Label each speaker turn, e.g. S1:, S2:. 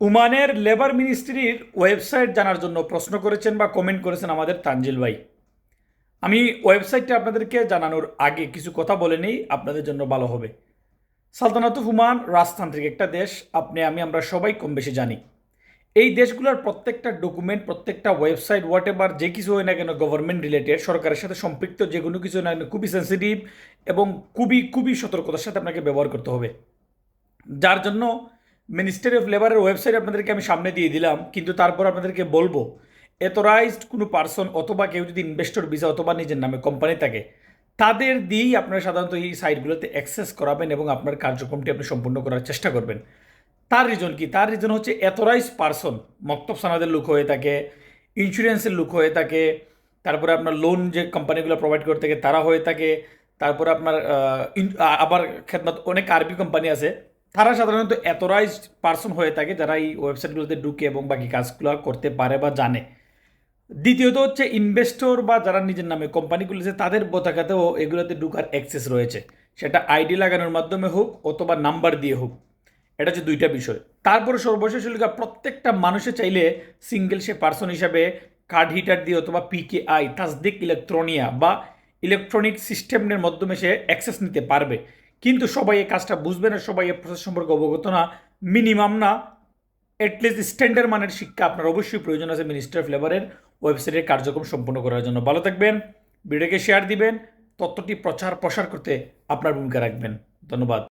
S1: ওমানের labour মিনিস্ট্রির website জানার জন্য প্রশ্ন করেছেন বা কমেন্ট করেছেন আমাদের তানজিল ভাই। আমি ওয়েবসাইটটা আপনাদেরকে জানানোর আগে কিছু কথা বলে নিই, আপনাদের জন্য ভালো হবে। সালতানাত হুমান রাজতান্ত্রিক একটা দেশ, আপনি, আমি, আমরা সবাই কম বেশি জানি। এই দেশগুলোর প্রত্যেকটা ডকুমেন্ট, প্রত্যেকটা ওয়েবসাইট হোয়াট এভার যে কিছু হয় না কেন গভর্নমেন্ট রিলেটেড সরকারের সাথে সম্পৃক্ত, যে কোনো কিছু না কেন, খুবই সেন্সিটিভ এবং খুবই খুবই সতর্কতার সাথে আপনাকে ব্যবহার করতে হবে। যার জন্য মিনিস্ট্রি অফ লেবারের ওয়েবসাইট আপনাদেরকে আমি সামনে দিয়ে দিলাম, কিন্তু তারপর আপনাদেরকে বলব এথরাইজড কোনো পার্সন অথবা কেউ যদি ইনভেস্টর ভিসা অথবা নিজের নামে কোম্পানি থাকে, তাদের দিয়েই আপনারা সাধারণত এই সাইটগুলোতে অ্যাক্সেস করাবেন এবং আপনার কার্যক্রমটি আপনি সম্পূর্ণ করার চেষ্টা করবেন। তার রিজন কি? তার রিজন হচ্ছে এথরাইজ পার্সন মক্তব সানাদের লোক হয়ে থাকে ইন্স্যুরেন্সের লোক হয়ে থাকে, তারপরে আপনার লোন যে কোম্পানিগুলো প্রোভাইড করে থাকে, তারা হয়ে থাকে, তারপরে আপনার আবার খেদমত অনেক আরবি কোম্পানি আছে তারা সাধারণত এথরাইজ পার্সন হয়ে থাকে যারা এই ওয়েবসাইটগুলোতে ঢুকে এবং বাকি কাজগুলো করতে পারে বা জানে। দ্বিতীয়ত হচ্ছে ইনভেস্টর বা যারা নিজের নামে কোম্পানিগুলো আছে তাদের পতাকাতেও এগুলোতে ঢুকার অ্যাক্সেস রয়েছে। সেটা আইডি লাগানোর মাধ্যমে হোক অথবা নাম্বার দিয়ে হোক। এটা হচ্ছে দুইটা বিষয়। তারপরে সর্বশেষ হলো গিয়ে প্রত্যেকটা মানুষে চাইলে সিঙ্গেল সে পার্সন হিসাবে কার্ড হিটার দিয়ে অথবা পিকে আই তাসদিক ইলেকট্রনিয়া বা ইলেকট্রনিক সিস্টেমের মাধ্যমে সে অ্যাক্সেস নিতে পারবে। কিন্তু সবাই এই কাজটা বুঝবে না, সবাই এই প্রসেস সম্পর্কে অবগত না মিনিমাম না অ্যাটলিস্ট স্ট্যান্ডার্ড মানের শিক্ষা আপনার অবশ্যই প্রয়োজন আছে মিনিস্টার অফ লেবারের ওয়েবসাইটের কার্যক্রম সম্পন্ন করার জন্য। ভালো থাকবেন, ভিডিওকে শেয়ার দিবেন, তথ্যটি প্রচার প্রসার করতে আপনার ভূমিকা রাখবেন। ধন্যবাদ।